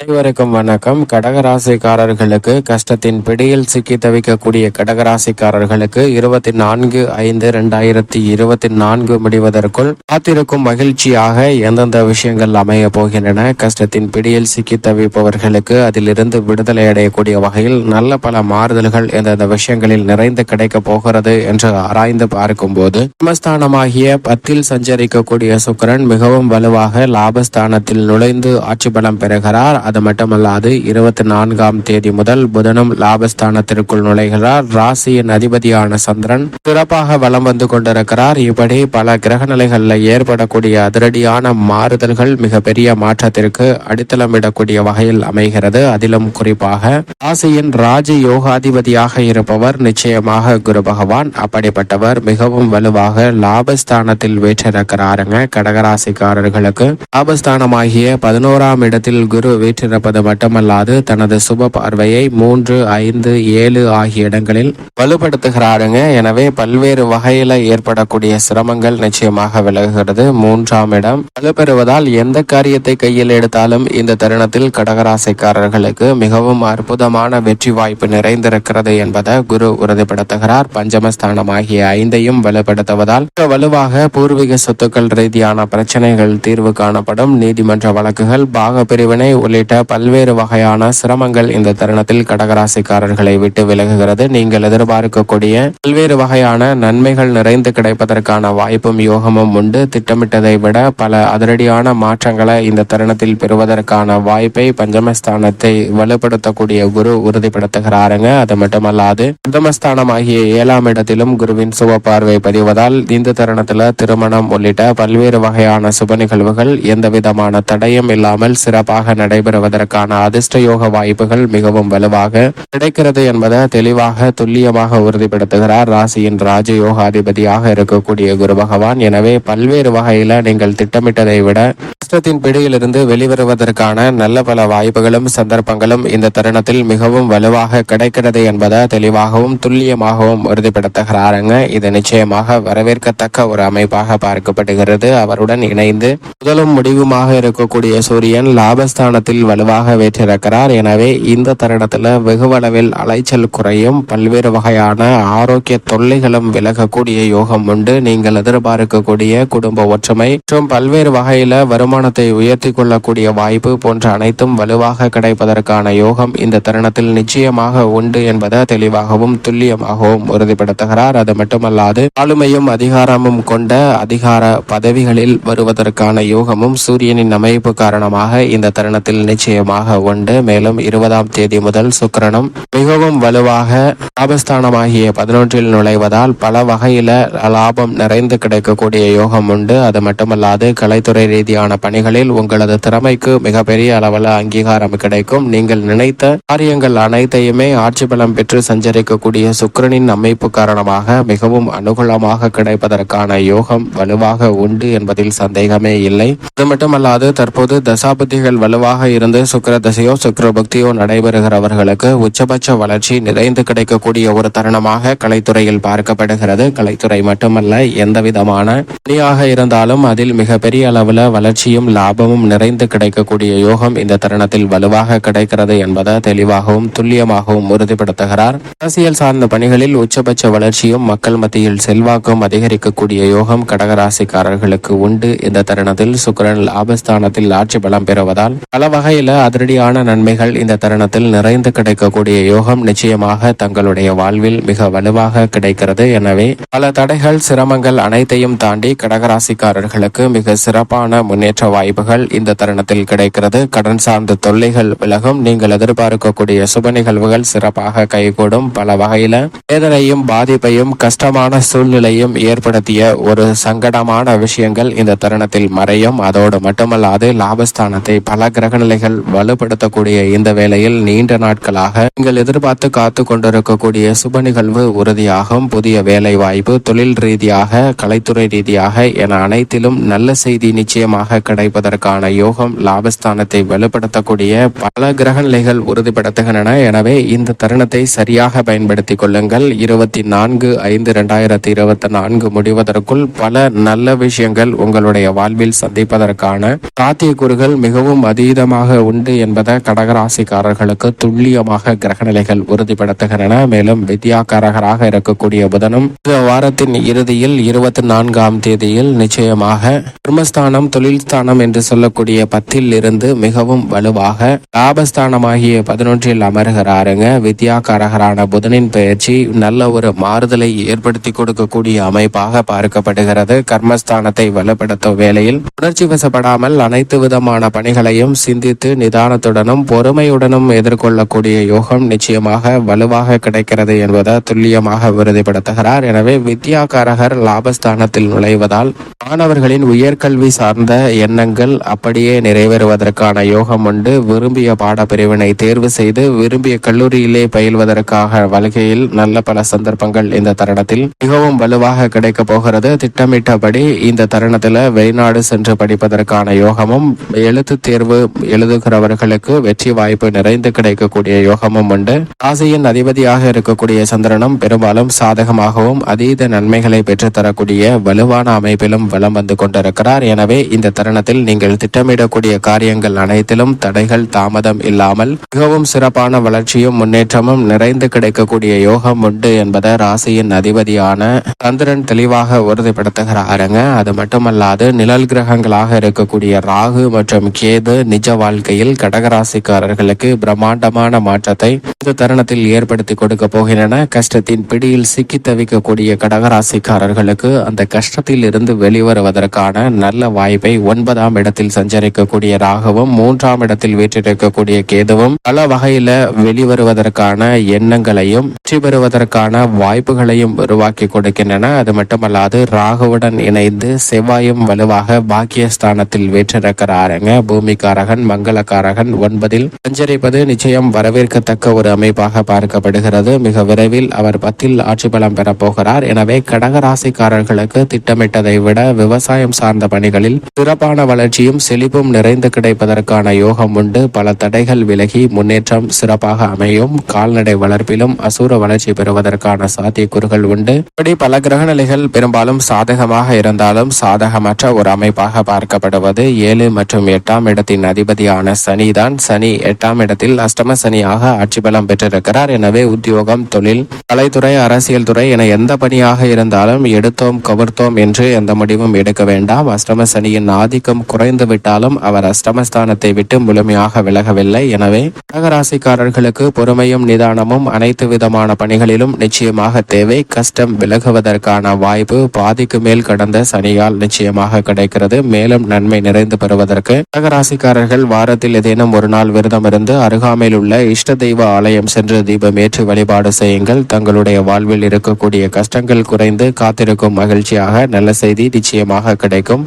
அனைவருக்கும் வணக்கம். கடகராசிக்காரர்களுக்கு கஷ்டத்தின் பிடியில் சிக்கி தவிக்கக்கூடிய கடகராசிக்காரர்களுக்கு இருபத்தி நான்கு ஐந்து இரண்டாயிரத்தி இருபத்தி நான்கு முடிவதற்குள் காத்திருக்கும் மகிழ்ச்சியாக எந்தெந்த விஷயங்கள் அமைய போகின்றன கஷ்டத்தின் பிடியில் சிக்கி தவிப்பவர்களுக்கு அதிலிருந்து விடுதலை அடையக்கூடிய வகையில் நல்ல பல மாறுதல்கள் எந்தெந்த விஷயங்களில் நிறைந்து கிடைக்கப் போகிறது என்று ஆராய்ந்து பார்க்கும்போது சமஸ்தானமாகிய பத்தில் சஞ்சரிக்கக்கூடிய சுக்கிரன் மிகவும் வலுவாக லாபஸ்தானத்தில் நுழைந்து ஆட்சி பலம் பெறுகிறார். அது மட்டுமல்லாது இருபத்தி நான்காம் தேதி முதல் புதனும் லாபஸ்தானத்திற்குள் நுழைகிறார். ராசியின் அதிபதியான சந்திரன் சிறப்பாக வலம் வந்து கொண்டிருக்கிறார். இப்படி பல கிரக நிலைகளில் ஏற்படக்கூடிய அதிரடியான மாறுதல்கள் மிகப்பெரிய மாற்றத்திற்கு அடித்தளமிடக்கூடிய வகையில் அமைகிறது. அதிலும் குறிப்பாக ராசியின் ராஜ யோகாதிபதியாக இருப்பவர் நிச்சயமாக குரு பகவான். அப்படிப்பட்டவர் மிகவும் வலுவாக லாபஸ்தானத்தில் வீற்றிருக்கிறாருங்க. கடகராசிக்காரர்களுக்கு லாபஸ்தானமாகிய பதினோராம் இடத்தில் குரு வீற்றிருப்பது மட்டுமல்லாது தனது சுப பார்வையை மூன்று ஐந்து ஏழு ஆகிய இடங்களில் வலுப்படுத்துகிறாருங்க. எனவே பல்வேறு வகையில ஏற்படக்கூடிய சிரமங்கள் நிச்சயமாக விலகுகிறது. மூன்றாம் இடம் வலுப்பெறுவதால் எந்த காரியத்தை கையில் எடுத்தாலும் இந்த தருணத்தில் கடகராசிக்காரர்களுக்கு மிகவும் அற்புதமான வெற்றி வாய்ப்பு நிறைந்திருக்கிறது என்பதை குரு உறுதிப்படுத்துகிறார். பஞ்சமஸ்தானம் ஆகிய ஐந்தையும் வலுப்படுத்துவதால் வலுவாக பூர்வீக சொத்துக்கள் ரீதியான பிரச்சனைகள் தீர்வு காணப்படும். நீதிமன்ற வழக்குகள் பாக பிரிவினை உள்ளிட்ட பல்வேறு வகையான சிரமங்கள் இந்த தருணத்தில் கடகராசிக்காரர்களை விட்டு விலகுகிறது. நீங்கள் எதிர்பார்க்கக்கூடிய பல்வேறு வகையான நன்மைகள் நிறைந்து கிடைப்பதற்கான வாய்ப்பும் யோகமும் உண்டு. திட்டமிட்டதை விட பல அதிரடியான மாற்றங்களை இந்த தருணத்தில் பெறுவதற்கான வாய்ப்பை பஞ்சமஸ்தானத்தை வலுப்படுத்தக்கூடிய குரு உறுதிப்படுத்துகிறாருங்க. அது மட்டுமல்லாது பிரதமஸ்தானம் ஆகிய ஏழாம் இடத்திலும் குருவின் சுப பார்வை பதிவதால் இந்த தருணத்துல திருமணம் உள்ளிட்ட பல்வேறு வகையான சுப நிகழ்வுகள் எந்த விதமான தடையும் இல்லாமல் சிறப்பாக நடைபெறும் பெறுவதற்கான அதிர்ஷ்ட யோக வாய்ப்புகள் மிகவும் வலுவாக கிடைக்கிறது என்பதை தெளிவாக துல்லியமாக உறுதிப்படுத்துகிறார். ராசியின் ராஜயோகாதிபதியாக இருக்கக்கூடிய குரு பகவான். எனவே பல்வேறு வகையில நீங்கள் திட்டமிட்டதை விட கஷ்டத்தின் பிடியிலிருந்து வெளிவருவதற்கான நல்ல பல வாய்ப்புகளும் சந்தர்ப்பங்களும் இந்த தருணத்தில் மிகவும் வலுவாக கிடைக்கிறது என்பதை தெளிவாகவும் துல்லியமாகவும் உறுதிப்படுத்துகிறாருங்க. இது நிச்சயமாக வரவேற்கத்தக்க ஒரு அமைப்பாக பார்க்கப்படுகிறது. அவருடன் இணைந்து முதலும் முடிவுமாக இருக்கக்கூடிய சூரியன் லாபஸ்தானத்தில் வலுவாக வேற்றிருக்கிறார். எனவே இந்த தருணத்தில் வெகுவளவில் அலைச்சல் குறையும். பல்வேறு வகையான ஆரோக்கிய தொல்லைகளும் விலகக்கூடிய யோகம் உண்டு. நீங்கள் எதிர்பார்க்கக்கூடிய குடும்ப ஒற்றுமை மற்றும் பல்வேறு வகையில வருமானத்தை உயர்த்தி கொள்ளக்கூடிய வாய்ப்பு போன்ற அனைத்தும் வலுவாக கிடைப்பதற்கான யோகம் இந்த தருணத்தில் நிச்சயமாக உண்டு என்பதை தெளிவாகவும் துல்லியமாகவும் உறுதிப்படுத்துகிறார். அது மட்டுமல்லாது ஆளுமையும் அதிகாரமும் கொண்ட அதிகார பதவிகளில் வருவதற்கான யோகமும் சூரியனின் அமைப்பு காரணமாக இந்த தருணத்தில் நிச்சயமாக உண்டு மேலும் இருபதாம் தேதி முதல் சுக்கரனும் மிகவும் வலுவாக லாபஸ்தானமாகிய பதினொன்றில் நுழைவதால் பல வகையில லாபம் நிறைந்து கிடைக்கக்கூடிய யோகம் உண்டு. அது மட்டுமல்லாது கலைத்துறை ரீதியான பணிகளில் உங்களது திறமைக்கு மிகப்பெரிய அளவில் அங்கீகாரம் கிடைக்கும். நீங்கள் நினைத்த காரியங்கள் அனைத்தையுமே ஆட்சி பலம் பெற்று சஞ்சரிக்கக்கூடிய சுக்கரனின் அமைப்பு காரணமாக மிகவும் அனுகூலமாக கிடைப்பதற்கான யோகம் வலுவாக உண்டு என்பதில் சந்தேகமே இல்லை. அது மட்டுமல்லாது தற்போது தசாபதிகள் வலுவாக இருந்து சுக்கிர தசையோ சுக்கர பக்தியோ நடைபெறுகிறவர்களுக்கு உச்சபட்ச வளர்ச்சி நிறைந்து கிடைக்கக்கூடிய ஒரு தருணமாக கலைத்துறையில் பார்க்கப்படுகிறது. கலைத்துறை மட்டுமல்ல எந்த விதமான பணியாக இருந்தாலும் அதில் மிகப்பெரிய அளவில் வளர்ச்சியும் லாபமும் நிறைந்து கிடைக்கக்கூடிய யோகம் இந்த தருணத்தில் வலுவாக கிடைக்கிறது என்பதை தெளிவாகவும் துல்லியமாகவும் உறுதிப்படுத்துகிறார். அரசியல் சார்ந்த பணிகளில் உச்சபட்ச வளர்ச்சியும் மக்கள் மத்தியில் செல்வாக்கும் அதிகரிக்கக்கூடிய யோகம் கடகராசிக்காரர்களுக்கு உண்டு. இந்த தருணத்தில் சுக்கரன் லாபஸ்தானத்தில் ஆட்சி பலம் பெறுவதால் பல வகையில அதிரடியான நன்மைகள் இந்த தருணத்தில் நிறைந்து கிடைக்கக்கூடிய யோகம் நிச்சயமாக தங்களுடைய வாழ்வில் மிக வலுவாக கிடைக்கிறது. எனவே பல தடைகள் சிரமங்கள் அனைத்தையும் தாண்டி கடகராசிக்காரர்களுக்கு மிக சிறப்பான முன்னேற்ற வாய்ப்புகள் இந்த தருணத்தில் கிடைக்கிறது. கடன் சார்ந்த தொல்லைகள் விலகும். நீங்கள் எதிர்பார்க்கக்கூடிய சுப நிகழ்வுகள் சிறப்பாக கைகூடும். பல வகையில வேதனையும் பாதிப்பையும் கஷ்டமான சூழ்நிலையும் ஏற்படுத்திய ஒரு சங்கடமான விஷயங்கள் இந்த தருணத்தில் மறையும். அதோடு மட்டுமல்லாது லாபஸ்தானத்தை பல கிரகநிலைகள் வலுப்படுத்தக்கூடிய இந்த வேளையில் நீண்ட நாட்களாக நீங்கள் எதிர்பார்த்து காத்து கொண்டிருக்கக்கூடிய சுப நிகழ்வு உறுதியாகும். புதிய வேலை வாய்ப்பு தொழில் ரீதியாக கலைத்துறை ரீதியாக என அனைத்திலும் நல்ல செய்தி நிச்சயமாக கிடைப்பதற்கான யோகம் லாபஸ்தானத்தை வலுப்படுத்தக்கூடிய பல கிரக நிலைகள் உறுதிப்படுத்துகின்றன. எனவே இந்த தருணத்தை சரியாக பயன்படுத்திக் கொள்ளுங்கள். இருபத்தி நான்கு ஐந்து இரண்டாயிரத்தி இருபத்தி நான்கு முடிவதற்குள் பல நல்ல விஷயங்கள் உங்களுடைய வாழ்வில் சந்திப்பதற்கான சாத்தியக்கூறுகள் மிகவும் அதீதமாக கண்டிப்பாக உண்டு என்பதை கடகராசிக்காரர்களுக்கு துல்லியமாக கிரகநிலைகள் உறுதிப்படுத்துகின்றன. மேலும் வித்யாகாரகராக இருக்கக்கூடிய புதனும் இந்த வாரத்தின் இறுதியில் இருபத்தி நான்காம் தேதியில் நிச்சயமாக கர்மஸ்தானம் தொழில் ஸ்தானம் என்று சொல்லக்கூடிய பத்தில் இருந்து மிகவும் வலுவாக லாபஸ்தானமாகிய பதினொன்றில் அமர்கிறாருங்க. வித்யாகாரகரான புதனின் பயிற்சி நல்ல ஒரு மாறுதலை ஏற்படுத்தி கொடுக்கக்கூடிய அமைப்பாக பார்க்கப்படுகிறது. கர்மஸ்தானத்தை வலுப்படுத்தும் வேளையில் உணர்ச்சி வசப்படாமல் அனைத்து விதமான பணிகளையும் குறித்து நிதானத்துடனும் பொறுமையுடனும் எதிர்கொள்ளக்கூடிய யோகம் நிச்சயமாக வலுவாக கிடைக்கிறது என்பதை துல்லியமாக உறுதிப்படுத்துகிறார் எனவே வித்யாகாரகர் லாபஸ்தானத்தில் நுழைவதால் மாணவர்களின் உயர்கல்வி சார்ந்த எண்ணங்கள் அப்படியே நிறைவேறுவதற்கான யோகம் உண்டு. விரும்பிய பாடப்பிரிவினை தேர்வு செய்து விரும்பிய கல்லூரியிலே பயில்வதற்காக வலுகையில் நல்ல பல சந்தர்ப்பங்கள் இந்த தருணத்தில் மிகவும் வலுவாக கிடைக்க போகிறது. திட்டமிட்டபடி இந்த தருணத்தில் வெளிநாடு சென்று படிப்பதற்கான யோகமும் எழுத்து தேர்வு எழு எழுதுகிறவர்களுக்கு வெற்றி வாய்ப்பு நிறைந்து கிடைக்கக்கூடிய யோகமும் உண்டு. ராசியின் அதிபதியாக இருக்கக்கூடிய சந்திரனும் பெரும்பாலும் சாதகமாகவும் அதீத நன்மைகளை பெற்றுத்தரக்கூடிய வலுவான அமைப்பிலும் வலம் வந்து கொண்டிருக்கிறார். எனவே இந்த தருணத்தில் நீங்கள் திட்டமிடக்கூடிய காரியங்கள் அனைத்திலும் தடைகள் தாமதம் இல்லாமல் மிகவும் சிறப்பான வளர்ச்சியும் முன்னேற்றமும் நிறைந்து கிடைக்கக்கூடிய யோகம் உண்டு என்பதை ராசியின் அதிபதியான சந்திரன் தெளிவாக உறுதிப்படுத்துகிறாருங்க. அது மட்டுமல்லாது நிழல் கிரகங்களாக இருக்கக்கூடிய ராகு மற்றும் கேது நிஜ வாழ்க்கையில் கடகராசிக்காரர்களுக்கு பிரம்மாண்டமான மாற்றத்தை இந்த தருணத்தில் ஏற்படுத்தி கொடுக்க போகின்றன கஷ்டத்தின் பிடியில் சிக்கி தவிக்கக்கூடிய கடகராசிக்காரர்களுக்கு அந்த கஷ்டத்தில் இருந்து வெளிவருவதற்கான நல்ல வாய்ப்பை ஒன்பதாம் இடத்தில் சஞ்சரிக்கக்கூடிய ராகவும் மூன்றாம் இடத்தில் வீற்றிருக்கக்கூடிய கேதுவும் பல வகையில வெளிவருவதற்கான எண்ணங்களையும் வெற்றி பெறுவதற்கான வாய்ப்புகளையும் உருவாக்கி கொடுக்கின்றன. அது மட்டுமல்லாது ராகுவுடன் இணைந்து செவ்வாயும் வலுவாக பாக்கியஸ்தானத்தில் வீற்றிருக்கிறாருங்க. பூமிக்காரகன் மங்களக்காரகன் ஒன்பதில் சஞ்சரிப்பது நிச்சயம் வரவேற்கத்தக்க ஒரு அமைப்பாக பார்க்கப்படுகிறது. மிக விரைவில் அவர் பத்தில் ஆட்சி பலம் பெறப்போகிறார் எனவே கடகராசிக்காரர்களுக்கு திட்டமிட்டதை விட விவசாயம் சார்ந்த பணிகளில் சிறப்பான வளர்ச்சியும் செழிப்பும் நிறைந்து கிடைப்பதற்கான யோகம் உண்டு. பல தடைகள் விலகி முன்னேற்றம் சிறப்பாக அமையும். கால்நடை வளர்ப்பிலும் அசூர வளர்ச்சி பெறுவதற்கான சாத்தியக்கூறுகள் உண்டு. இப்படி பல கிரகநிலைகள் பெரும்பாலும் சாதகமாக இருந்தாலும் சாதகமற்ற ஒரு அமைப்பாக பார்க்கப்படுவது ஏழு மற்றும் எட்டாம் இடத்தின் அதிபதியான சனிதான். சனி எட்டாம் இடத்தில் அஷ்டம சனியாக ஆட்சி பலம் பெற்றிருக்கிறார். எனவே உத்தியோகம் தொழில் கலைத்துறை அரசியல் துறை என எந்த பணியாக இருந்தாலும் எடுத்தோம் கவர்த்தோம் என்று எந்த முடிவும் எடுக்க வேண்டாம். அஷ்டம சனியின் ஆதிக்கம் குறைந்து விட்டாலும் அவர் அஷ்டமஸ்தானத்தை விட்டு முழுமையாக விலகவில்லை. எனவே கடகராசிக்காரர்களுக்கு பொறுமையும் நிதானமும் அனைத்து விதமான பணிகளிலும் நிச்சயமாக தேவை. கஷ்டம் விலகுவதற்கான வாய்ப்பு பாதிக்கு மேல் கடந்த சனியால் நிச்சயமாக கிடைக்கிறது. மேலும் நன்மை நிறைந்து பெறுவதற்கு கடகராசிக்காரர்கள் வாரத்தில் ஏதேனும் ஒரு நாள் விரதம் இருந்து அருகாமையில் உள்ள இஷ்ட தெய்வ ஆலயம் சென்று தீபம் ஏற்றி வழிபாடு செய்யுங்கள். தங்களுடைய வாழ்வில் இருக்கக்கூடிய கஷ்டங்கள் குறைந்து காத்திருக்கும் மகிழ்ச்சியாக நல்ல செய்தி நிச்சயமாக கிடைக்கும்.